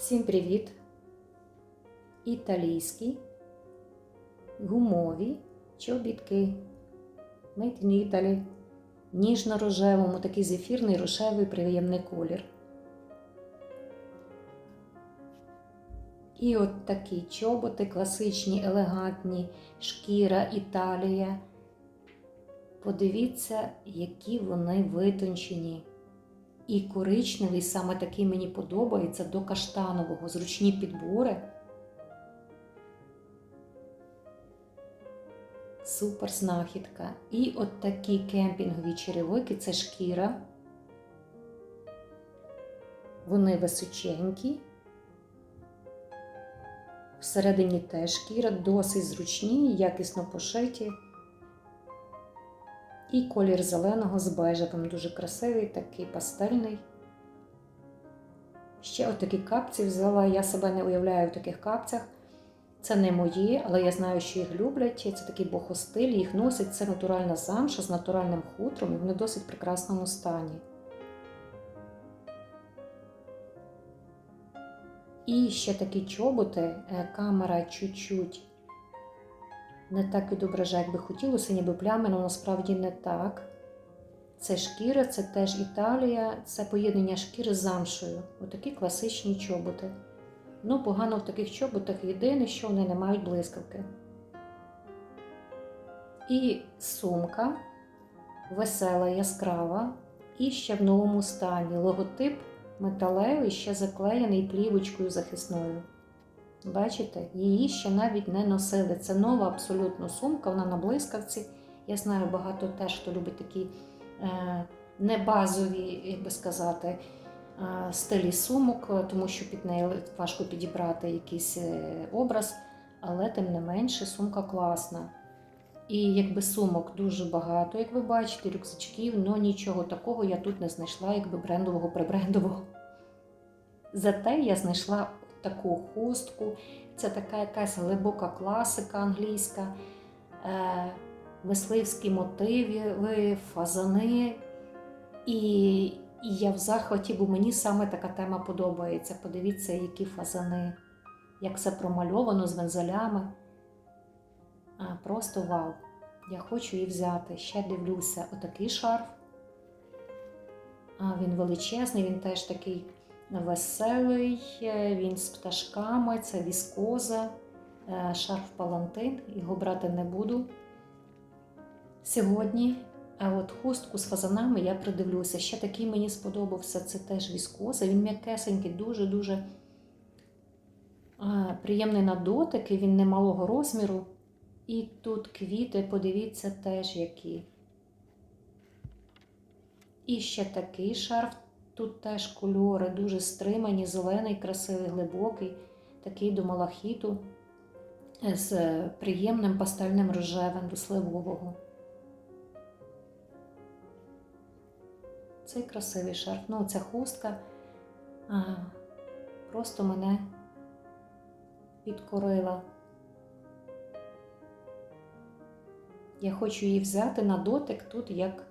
Всім привіт! Італійські гумові чобітки. Made in Italy. Ніжно-рожевому, такий зефірний рожевий приємний колір. І от такі чоботи, класичні, елегантні, шкіра Італія. Подивіться, які вони витончені. І коричневий, саме такий мені подобається до каштанового, зручні підбори. Супер знахідка. І от такі кемпінгові черевики це шкіра. Вони височенькі. Всередині теж шкіра, досить зручні, якісно пошиті. І колір зеленого з бежевим, дуже красивий, такий пастельний. Ще отакі капці взяла. Я себе не уявляю в таких капцях. Це не мої, але я знаю, що їх люблять. Це такий бохостиль, їх носять. Це натуральна замша з натуральним хутром, і вони в досить прекрасному стані. І ще такі чоботи, е, камера чуть-чуть не так відображає, як би хотілося, ніби плями, але насправді не так. Це шкіра, це теж Італія, це поєднання шкіри з замшою. Отакі класичні чоботи. Ну, погано в таких чоботах єдине, що вони не мають блискавки. І сумка весела, яскрава, і ще в новому стані. Логотип металевий, ще заклеєний плівочкою захисною. Бачите, її ще навіть не носили. Це нова абсолютно сумка, вона на блискавці. Я знаю багато теж, хто любить такі е, небазові, як би сказати, е, стилі сумок, тому що під нею важко підібрати якийсь е, образ, але тим не менше сумка класна. І якби сумок дуже багато, як ви бачите, рюкзачків, але нічого такого я тут не знайшла, якби брендового прибрендового. Зате я знайшла таку хустку. Це така якась глибока класика англійська, е, мисливські мотиви, фазани. І, і я в захваті, бо мені саме така тема подобається. Подивіться, які фазани, як все промальовано з вензелями. А, Просто вау! Я хочу її взяти. Ще дивлюся, отакий шарф. А, Він величезний, він теж такий веселий, е, він з пташками, це віскоза, е, шарф палантин, його брати не буду. Сьогодні, а от хустку з фазанами я придивлюся. Ще такий мені сподобався, це теж віскоза. Він м'якесенький, дуже-дуже приємний на дотики, він немалого розміру. І тут квіти, подивіться, теж які. І ще такий шарф. Тут теж кольори дуже стримані, зелений, красивий, глибокий, такий до малахіту з приємним пастельним рожевим до сливового. Цей красивий шарф. Ну, ця хустка а, просто мене підкорила. Я хочу її взяти на дотик тут як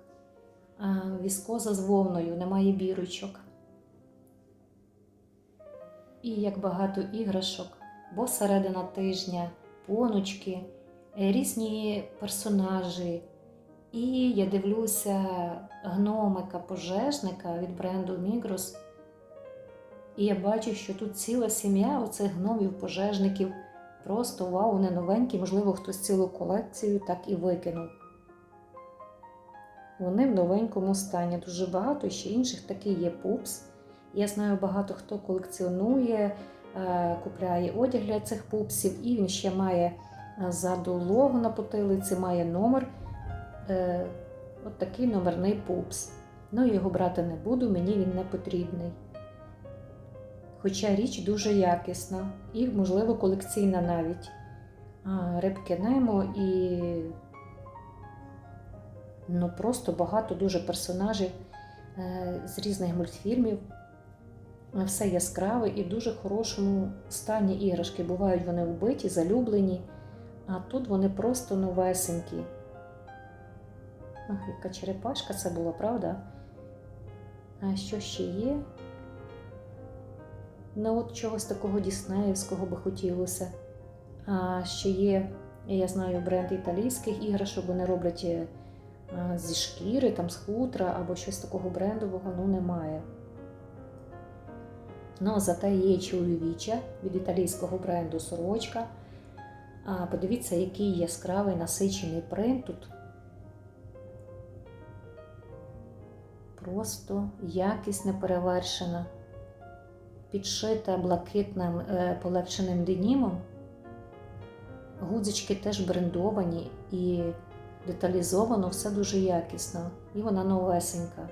віскоза з вовною, немає бірочок. І як багато іграшок, бо середина тижня, поночки, різні персонажі. І я дивлюся гномика-пожежника від бренду Migros. І я бачу, що тут ціла сім'я оцих гномів-пожежників. Просто вау, вони новенькі, можливо, хтось цілу колекцію так і викинув. Вони в новенькому стані. Дуже багато ще інших такий є пупс. Я знаю, багато хто колекціонує, е, купляє одяг для цих пупсів, і він ще має ззаду лого на потилиці, має номер. Е, от такий номерний пупс. Ну, його брати не буду, мені він не потрібний. Хоча річ дуже якісна і, можливо, колекційна навіть. Рибки Немо і ну, просто багато дуже персонажів е, з різних мультфільмів. Все яскраве і в дуже хорошому стані іграшки. Бувають вони вбиті, залюблені, а тут вони просто новесенькі. Ах, яка черепашка це була, правда? А що ще є? Не от чогось такого діснеївського би хотілося. А ще є, я знаю, бренд італійських іграшок, вони роблять е, зі шкіри, там, з хутра або щось такого брендового, ну немає. Ну, зате є чоловіча від італійського бренду сорочка. А подивіться, який яскравий насичений принт тут. Просто якість неперевершена, підшита блакитним е, полегшеним денімом. Гудзички теж брендовані і деталізовано все дуже якісно. І вона новесенька.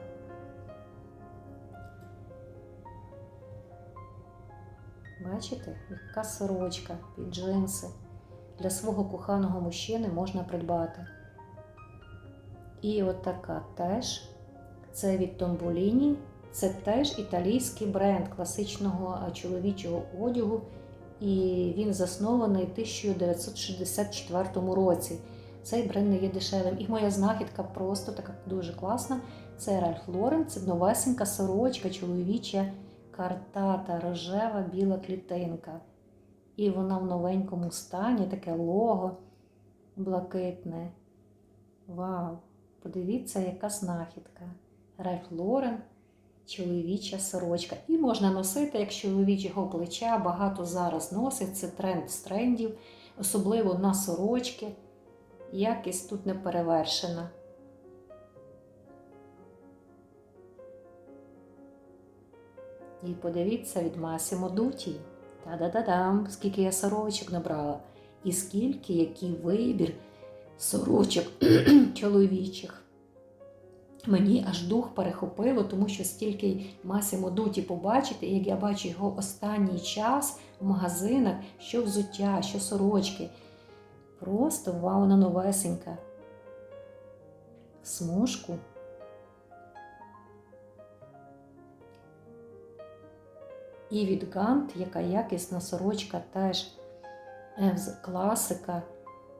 Бачите, яка сорочка під джинси. Для свого коханого мужчини можна придбати. І от така теж. Це від Томболіні. Це теж італійський бренд класичного чоловічого одягу. І він заснований в 1964 році. Цей бренд не є дешевим. І моя знахідка просто така дуже класна. Це Ральф Лорен, це новесенька сорочка чоловіча картата, рожева біла клітинка. І вона в новенькому стані, таке лого блакитне. Вау! Подивіться, яка знахідка. Ральф Лорен, чоловіча сорочка. І можна носити, як чоловічого плеча. Багато зараз носить. Це тренд з трендів, особливо на сорочки. Якість тут не перевершена. І подивіться від Масімо Дуті. Та-да-да-дам, скільки я сорочок набрала. І скільки, який вибір сорочок чоловічих. Мені аж дух перехопило, тому що стільки Масімо Дуті побачити, як я бачу його останній час в магазинах, що взуття, що сорочки. Просто вау, вона новесенька. Смужку. І від Гант, яка якісна сорочка теж е, класика.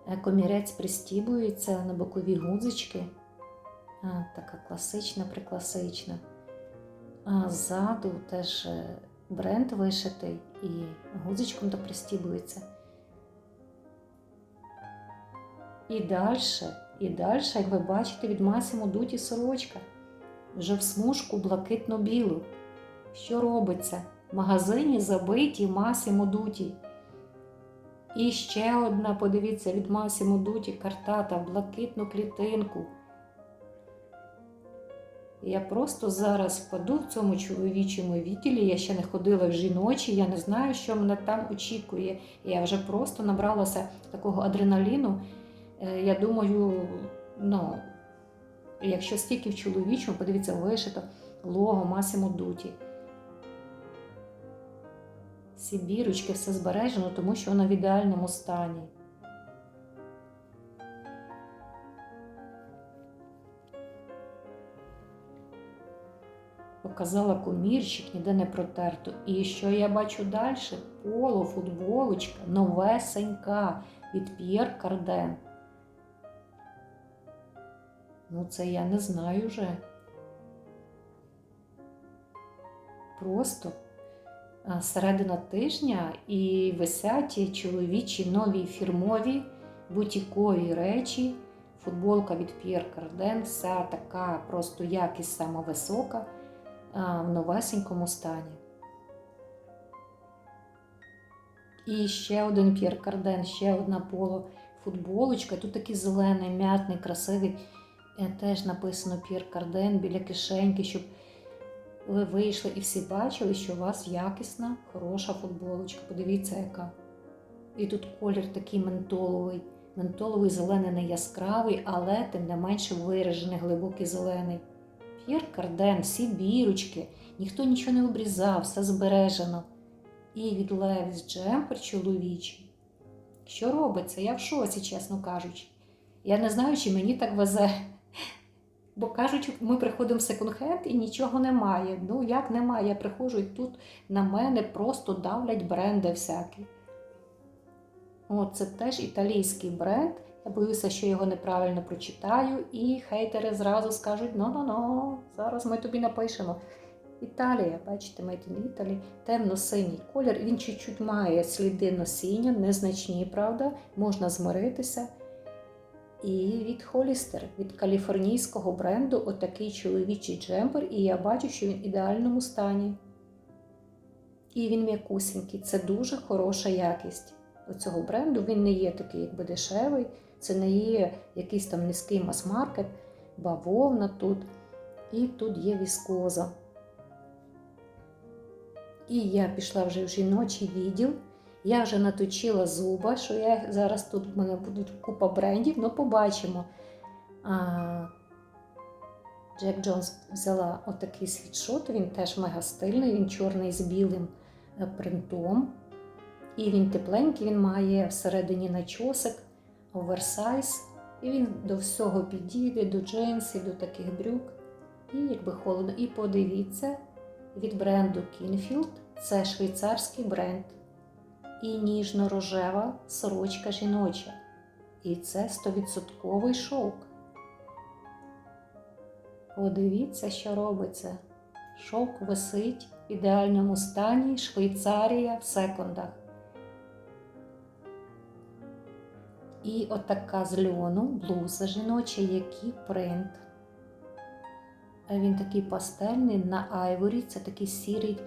Е, Комірець пристібується на бокові гудзички. Така класична, прикласична. А ззаду теж е, бренд вишитий і гудзичком то пристібується. І далі, і далі, як ви бачите, від Масімо Дуті сорочка. Вже в смужку блакитно-білу. Що робиться? В магазині забиті Масімо Дуті. І ще одна, подивіться, від Масімо Дуті картата в блакитну клітинку. Я просто зараз впаду в цьому чоловічому відділі. Я ще не ходила в жіночі, я не знаю, що мене там очікує. Я вже просто набралася такого адреналіну. Е, Я думаю, ну, якщо стільки в чоловічому, подивіться, вишито лого Масімо Дуті. Всі бірочки, все збережено, тому що воно в ідеальному стані. Показала комірчик, ніде не протерто. І що я бачу далі? Поло, футболочка, новесенька від П'єр Карден. Ну, це я не знаю вже. Просто середина тижня і висять чоловічі нові фірмові бутікові речі. Футболка від Pierre Cardin, вся така просто якість сама висока в новесенькому стані. І ще один Pierre Cardin, ще одна поло футболочка. Тут такий зелений, м'ятний, красивий. Теж написано Pierre Cardin біля кишеньки, щоб ви вийшли і всі бачили, що у вас якісна, хороша футболочка. Подивіться, яка. І тут колір такий ментоловий. Ментоловий зелений не яскравий, але тим не менше виражений, глибокий зелений. П'єр Карден, всі бірочки, ніхто нічого не обрізав, все збережено. І від Левіс джемпер чоловічий. Що робиться? Я в шоці, чесно кажучи. Я не знаю, чи мені так везе. Бо кажуть, ми приходимо в секонд-хенд і нічого немає. Ну як немає? Я приходжу і тут на мене просто давлять бренди всякі. О, це теж італійський бренд. Я боюся, що його неправильно прочитаю, і хейтери зразу скажуть: ну ну ну зараз ми тобі напишемо. Італія, бачите, Made in Italy, темно-синій колір. Він чуть-чуть має сліди носіння, незначні, правда, можна змиритися. І від Холістер, від каліфорнійського бренду, отакий чоловічий джемпер, і я бачу, що він в ідеальному стані. І він м'якусенький. Це дуже хороша якість оцього бренду. Він не є такий, якби дешевий, це не є якийсь там низький мас-маркет, бавовна тут. І тут є віскоза. І я пішла вже в жіночий відділ. Я вже наточила зуба, що я зараз тут в мене будуть купа брендів, ну побачимо. А, Джек Джонс взяла отакий світшот, він теж мега стильний, він чорний з білим е, принтом. І він тепленький, він має всередині начосик, оверсайз. І він до всього підійде, до джинсів, до таких брюк. І якби холодно. І подивіться, від бренду Kingfield це швейцарський бренд. І ніжно-рожева сорочка жіноча. І це 100% шовк. Подивіться, що робиться. Шовк висить в ідеальному стані Швейцарія в секундах. І отака з льону блуза жіноча, який принт. А Він такий пастельний на айворі. Це такий сірий,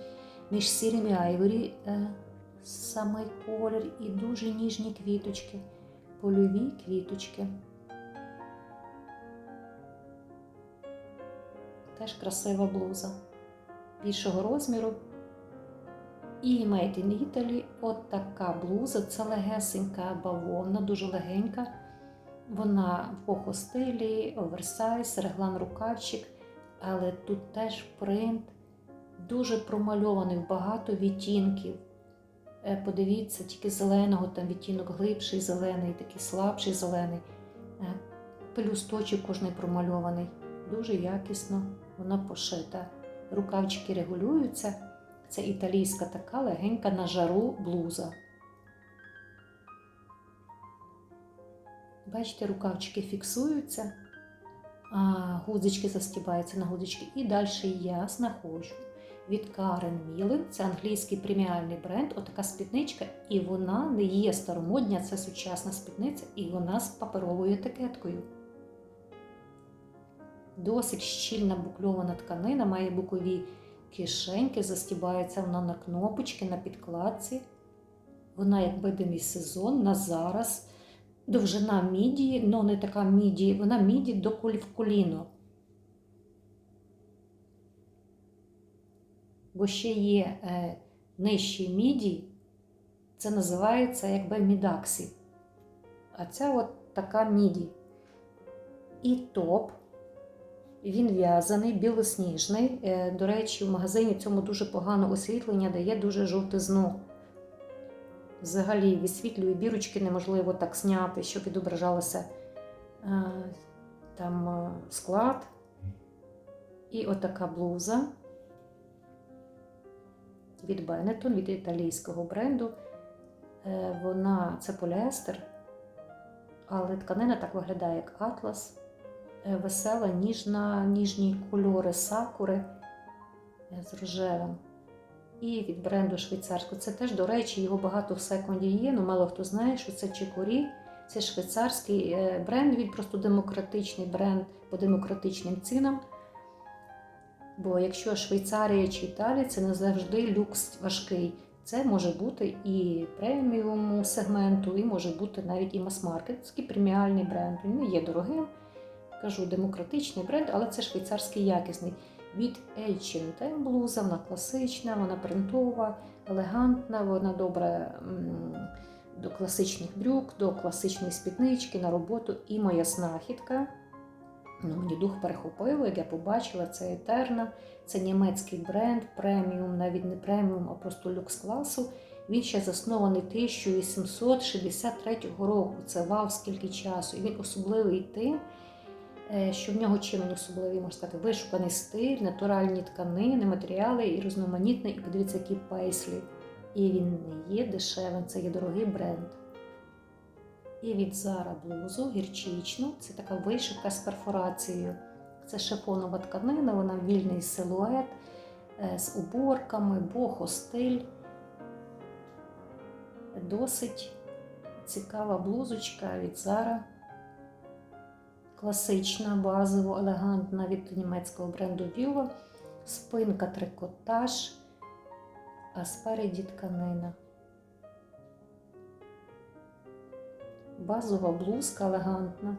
між сірими айворі е, самий колір і дуже ніжні квіточки, польові квіточки. Теж красива блуза більшого розміру. І Made in Italy от така блуза. Це легесенька бавовна, дуже легенька. Вона в похостилі, оверсайз, реглан рукавчик, але тут теж принт дуже промальований багато відтінків. Е, Подивіться, тільки зеленого, там відтінок глибший зелений, такий слабший зелений. Е, Пелюсточок кожний промальований. Дуже якісно вона пошита. Рукавчики регулюються. Це італійська така легенька на жару блуза. Бачите, рукавчики фіксуються, а гудзички застібаються на гудзички. І далі я знаходжу від Карен Мілен. Це англійський преміальний бренд. Отака спідничка, і вона не є старомодня, це сучасна спідниця, і вона з паперовою етикеткою. Досить щільна букльована тканина, має бокові кишеньки, застібається вона на кнопочки, на підкладці. Вона як видимий сезон на зараз. Довжина мідії, але не така мідії, вона міді до в коліно. Бо ще є е, нижчі міді, це називається якби мідаксі. А це от така міді. І топ. Він в'язаний, білосніжний. Е, До речі, в магазині цьому дуже погане освітлення дає дуже жовтизну. Взагалі висвітлює бірочки, неможливо так зняти, щоб відображалося е, там склад. І отака блуза від Benetton, від італійського бренду. Е, Вона це поліестер, але тканина так виглядає, як атлас. Е, Весела, ніжна, ніжні кольори сакури е, з рожевим. І від бренду швейцарського. Це теж, до речі, його багато в секунді є, але мало хто знає, що це Чикорі. Це швейцарський бренд, він просто демократичний бренд по демократичним цінам. Бо якщо Швейцарія чи Італія, це не завжди люкс важкий. Це може бути і преміум сегменту, і може бути навіть і мас-маркет, такий преміальний бренд. Він не є дорогим, кажу, демократичний бренд, але це швейцарський якісний. Від H&M блуза, вона класична, вона принтова, елегантна, вона добра м, до класичних брюк, до класичної спіднички на роботу. І моя знахідка. Ну, мені дух перехопило, як я побачила, це Етерна, це німецький бренд, преміум, навіть не преміум, а просто люкс класу. Він ще заснований 1863 року. Це вау, скільки часу. І він особливий тим, е, що в нього чим він особливий, можна сказати, вишуканий стиль, натуральні тканини, матеріали і різноманітний. І подивіться, які пейслі. І він не є дешевим, це є дорогий бренд. І від Zara блузу гірчичну. Це така вишивка з перфорацією. Це шифонова тканина, вона вільний силует. е, з уборками, бохо стиль. Досить цікава блузочка від Zara. Класична, базово, елегантна від німецького бренду Vivo. Спинка трикотаж, а спереді тканина. Базова блузка елегантна.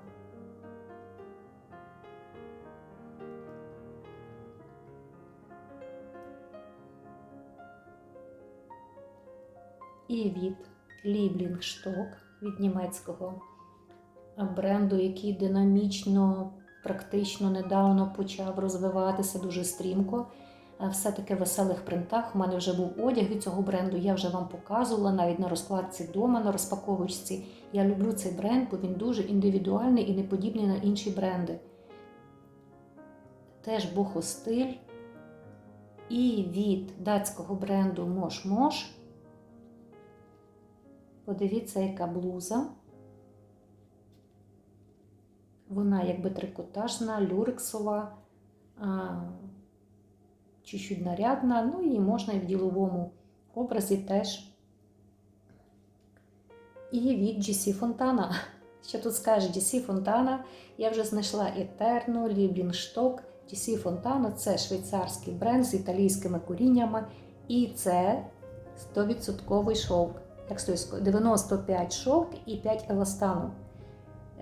І від Lieblingsstock від німецького бренду, який динамічно, практично недавно почав розвиватися дуже стрімко. Е, Все-таки веселих принтах. У мене вже був одяг від цього бренду, я вже вам показувала навіть на розкладці вдома, на розпаковочці. Я люблю цей бренд, бо він дуже індивідуальний і не подібний на інші бренди. Теж бухостиль. І від датського бренду Мош Мош. Подивіться, яка блуза. Вона якби трикотажна, люрексова, чуть-чуть нарядна, ну і можна і в діловому образі теж. І від GC Fontana. Що тут скаже GC Fontana? Я вже знайшла Eterno, Lieblingsstock. GC Fontana – це швейцарський бренд з італійськими коріннями. І це 100% шовк. Стоїть, 95 шовк і 5 еластану.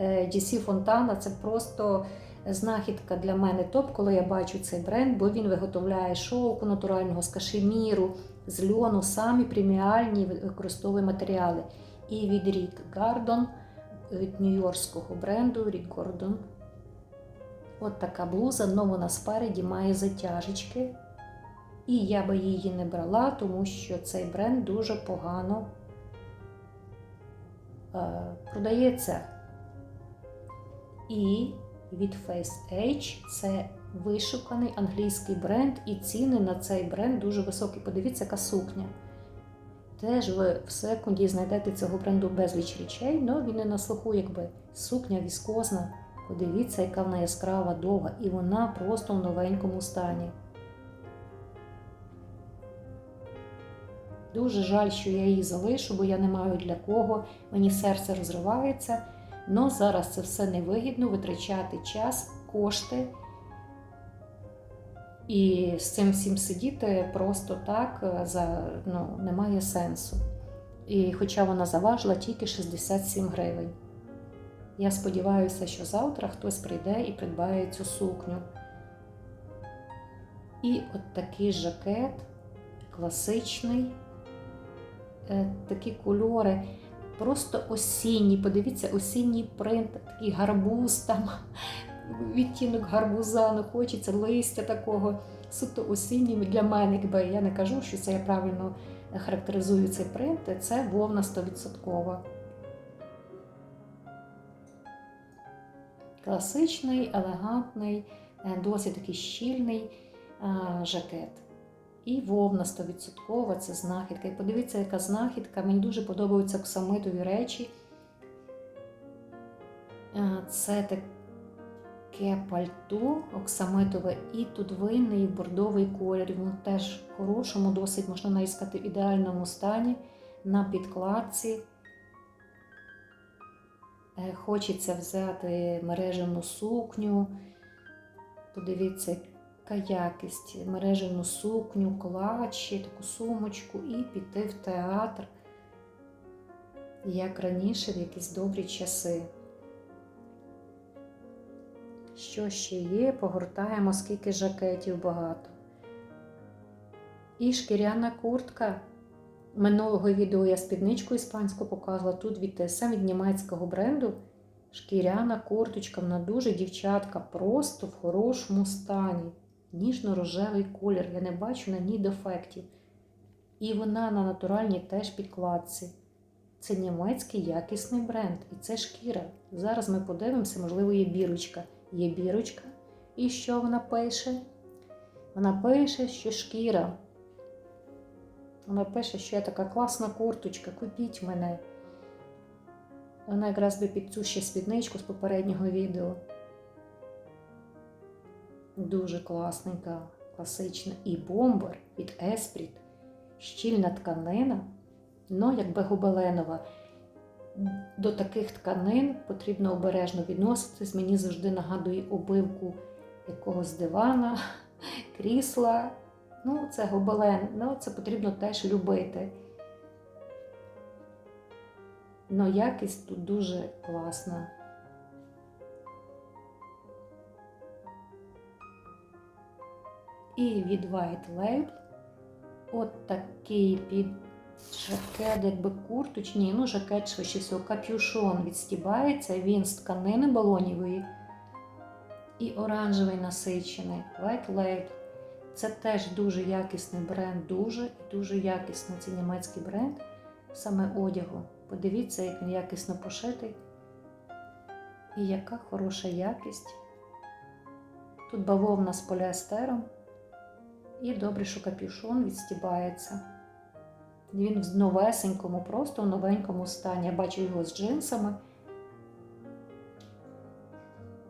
GC Fontana це просто знахідка для мене топ, коли я бачу цей бренд, бо він виготовляє шовку натурального з кашеміру, з льону, самі преміальні використовує матеріали. І від Рік Гардон, від нью-йоркського бренду Рік Гордон. От така блуза, але вона спереді має затяжечки. І я би її не брала, тому що цей бренд дуже погано е, продається. І від Face це вишуканий англійський бренд, і ціни на цей бренд дуже високі. Подивіться, яка сукня. Теж ви в секунді знайдете цього бренду безліч речей, але він не на слуху, якби сукня віскозна. Подивіться, яка вона яскрава, довга, і вона просто в новенькому стані. Дуже жаль, що я її залишу, бо я не маю для кого. Мені серце розривається. Но зараз це все невигідно витрачати час, кошти. І з цим всім сидіти просто так за, ну, немає сенсу. І хоча вона заважила тільки 67 гривень. Я сподіваюся, що завтра хтось прийде і придбає цю сукню. І от такий жакет класичний, е, такі кольори. Просто осінній, подивіться, осінній принт, такий гарбуз, там відтінок гарбуза, ну хочеться листя такого. Суто осінній для мене, якби я не кажу, що це я правильно характеризую цей принт, це вовна 100%. Класичний, елегантний, досить такий щільний жакет. І вовна 100%, це знахідка. І подивіться, яка знахідка. Мені дуже подобаються оксамитові речі. Це таке пальто оксамитове і тут винний бордовий колір. Воно теж в хорошому, досить можна наїскати в ідеальному стані на підкладці. Хочеться взяти мережевну сукню. Подивіться, яка якість, мережевну сукню, клатчі, таку сумочку і піти в театр, як раніше, в якісь добрі часи. Що ще є? Погортаємо, скільки жакетів багато. І шкіряна куртка. Минулого відео я спідничку іспанську показувала. Тут від ТСМ від німецького бренду. Шкіряна курточка, вона дуже дівчатка, просто в хорошому стані. Ніжно-рожевий колір, я не бачу на ній дефектів. І вона на натуральній теж підкладці. Це німецький якісний бренд. І це шкіра. Зараз ми подивимося, можливо, є бірочка. Є бірочка. І що вона пише? Вона пише, що шкіра. Вона пише, що я така класна курточка, купіть мене. Вона якраз би під цю ще спідничку з попереднього відео. Дуже класненька, класична, і бомбер від Еспріт, щільна тканина, ну якби гобеленова. До таких тканин потрібно обережно відноситись. Мені завжди нагадує обивку якогось дивана, крісла. Ну, це гобелен, ну це потрібно теж любити. Но якість тут дуже класна. І від White Label от такий під жакет, якби курточний, ну жакет швидше всього, капюшон відстібається, він з тканини балонівої і оранжевий насичений. White Label. Це теж дуже якісний бренд, дуже і дуже якісний. Це німецький бренд саме одягу. Подивіться, як він якісно пошитий. І яка хороша якість. Тут бавовна з поліестером. І добре, що капюшон відстібається. Він в новесенькому, просто в новенькому стані. Я бачу його з джинсами.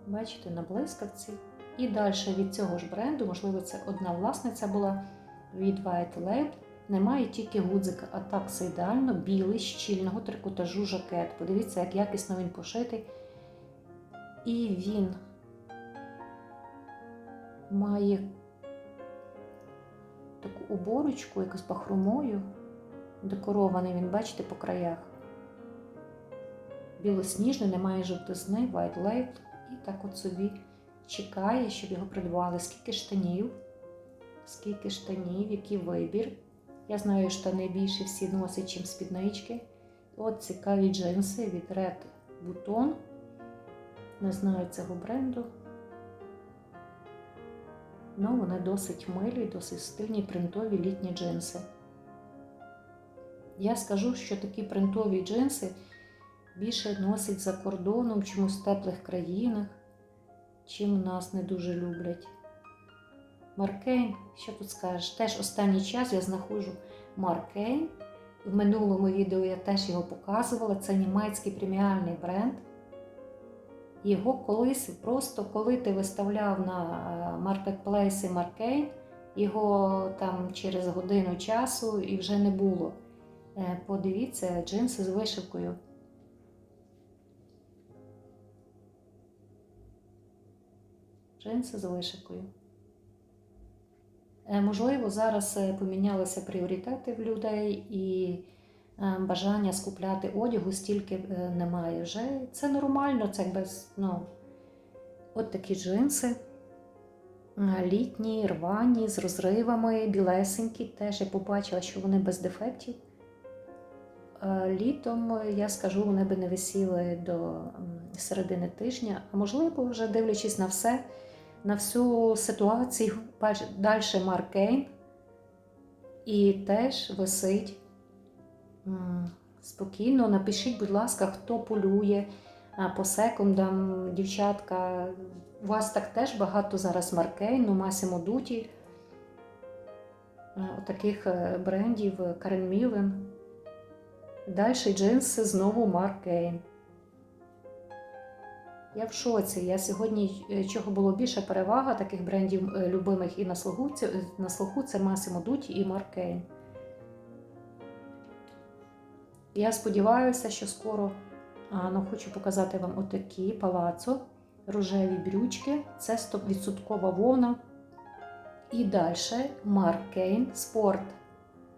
Бачите, на блискавці. І далі від цього ж бренду, можливо, це одна власниця була від White Label. Немає тільки гудзика, а так все ідеально білий, щільного трикотажу жакет. Подивіться, як якісно він пошитий. І він має таку оборочку, якось бахромою. Декорований він, бачите, по краях. Білосніжний, немає жовтизни, White Label. І так от собі чекає, щоб його придбали. Скільки штанів, скільки штанів, який вибір. Я знаю, штани більше всі носять, чим спіднички. От цікаві джинси від Red Button. Не знаю цього бренду. Ну, вони досить милі, досить стильні принтові літні джинси. Я скажу, що такі принтові джинси більше носять за кордоном, чомусь в теплих країнах, чим нас не дуже люблять. Маркейн, що тут скажеш? Теж останній час я знаходжу Маркейн. В минулому відео я теж його показувала. Це німецький преміальний бренд. Його колись просто коли ти виставляв на маркетплейси Маркейн, його там через годину часу і вже не було. Е, Подивіться, джинси з вишивкою. Джинси з вишивкою. Е, Можливо, зараз е, помінялися пріоритети в людей і е, бажання скупляти одягу стільки е, немає вже. Це нормально, це без, ну, от такі джинси. Е, Літні, рвані, з розривами, білесенькі. Теж я побачила, що вони без дефектів. Е, Літом, е, я скажу, вони би не висіли до середини тижня, а можливо, вже дивлячись на все, на всю ситуацію, далі Маркейн і теж висить спокійно. Напишіть, будь ласка, хто полює по секундам, дівчатка. У вас так теж багато зараз Маркейну, Масімо Дуті, таких брендів Карен Мілен. Далі джинси знову Марк Я в шоці. Я сьогодні, е, чого було більше перевага таких брендів е, любимих і на слуху, на слуху це Massimo Dutti і Марк Кейн. Я сподіваюся, що скоро ну, хочу показати вам отакі палацо, рожеві брючки. Це 100% вовна. І далі Марк Кейн Спорт.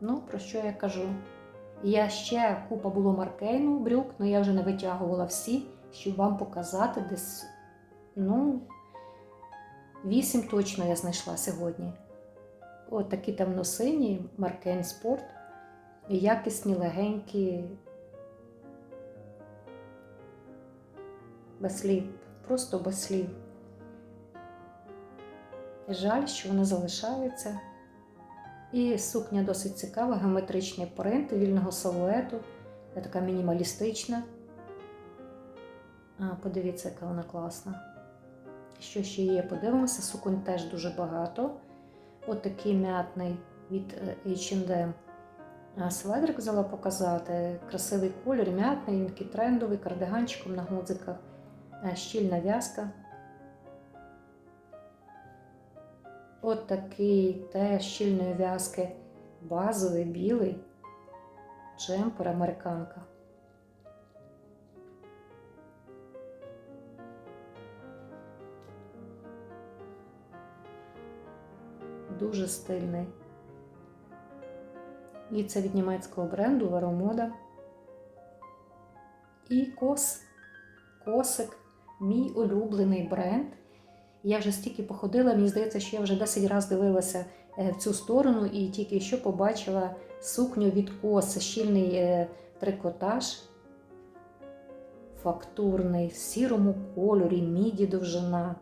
Ну, про що я кажу? Я ще купа було маркейну брюк, але я вже не витягувала всі, щоб вам показати десь. Ну, вісім точно я знайшла сьогодні. От такі темно-сині Маркейн Спорт. Якісні, легенькі. Без слів. Просто без слів. Жаль, що вони залишаються. І сукня досить цікава, геометричний принт вільного силуету, така мінімалістична. А, Подивіться, яка вона класна. Що ще є? Подивимося, суконь теж дуже багато. Отакий м'ятний від H&M Сведрик взяла показати. Красивий колір, м'ятний, він такий трендовий, кардиганчиком на гудзиках, щільна в'язка. От такий теж щільної в'язки базовий білий джемпер американка. Дуже стильний. І це від німецького бренду Варомода. І кос. Косик, мій улюблений бренд. Я вже стільки походила, мені здається, що я вже 10 разів дивилася е, в цю сторону і тільки що побачила сукню від коси, щільний е, трикотаж, фактурний, в сірому кольорі, міді довжина.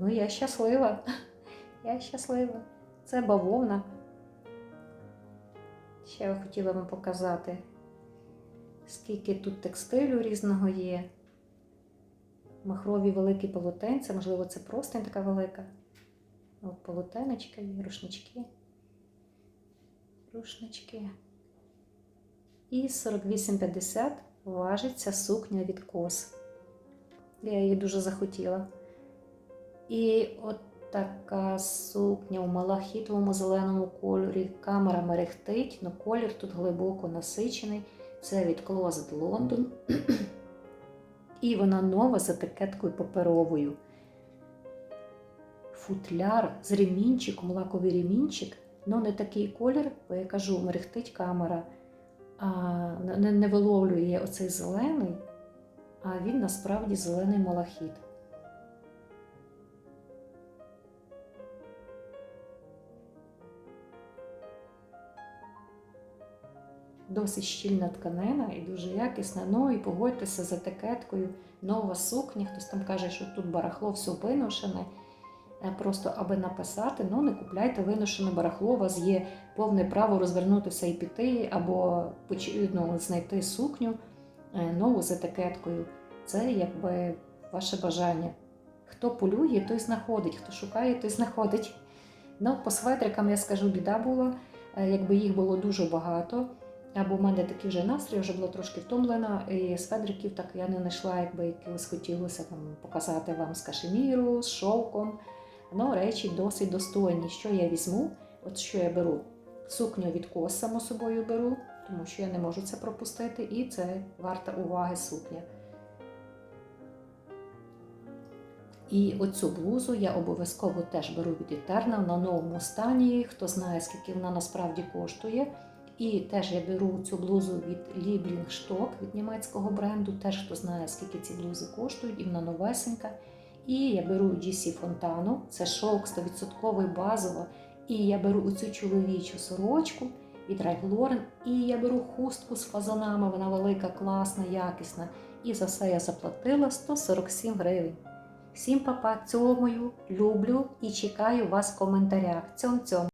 Ну, я щаслива. Я щаслива. Це бавовна. Ще я хотіла вам показати, скільки тут текстилю різного є. Махрові великі полотенця, можливо, це простинь така велика. От полотенечка рушнички. Рушнички. І 48,50 важить ця сукня від кос. Я її дуже захотіла. І от така сукня у малахітовому зеленому кольорі. Камера мерехтить, але колір тут глибоко насичений. Це від Closet London. І вона нова з етикеткою паперовою. Футляр з ремінчиком, лаковий ремінчик, але не такий колір, бо я кажу, мерехтить камера, а не, не виловлює оцей зелений, а він насправді зелений малахіт. Досить щільна тканина і дуже якісна. Ну і погодьтеся з етикеткою. Нова сукня. Хтось там каже, що тут барахло все виношене. Е, Просто аби написати, ну не купляйте виношене барахло, у вас є повне право розвернутися і піти, або ну, знайти сукню е, нову з етикеткою. Це якби ваше бажання. Хто полює, той знаходить, хто шукає, той знаходить. Ну, по светрикам я скажу, біда була, Е, якби їх було дуже багато. Або в мене такий вже настрій, вже була трошки втомлена, і з федриків так я не знайшла, якби якось хотілося там показати вам з кашеміру, з шовком. Ну, речі досить достойні. Що я візьму? От що я беру? Сукню від кос, само собою беру, тому що я не можу це пропустити, і це варта уваги сукня. І оцю блузу я обов'язково теж беру від Eterna на новому стані. Хто знає, скільки вона насправді коштує. І теж я беру цю блузу від Liebling Stock, від німецького бренду. Теж хто знає, скільки ці блузи коштують, і вона новесенька. І я беру GC Fontano, це шовк 100% базово. І я беру оцю чоловічу сорочку від Ralph Lauren, І я беру хустку з фазанами, вона велика, класна, якісна. І за все я заплатила 147 гривень. Всім папа, цьомою, люблю і чекаю вас в коментарях. Цьом-цьом!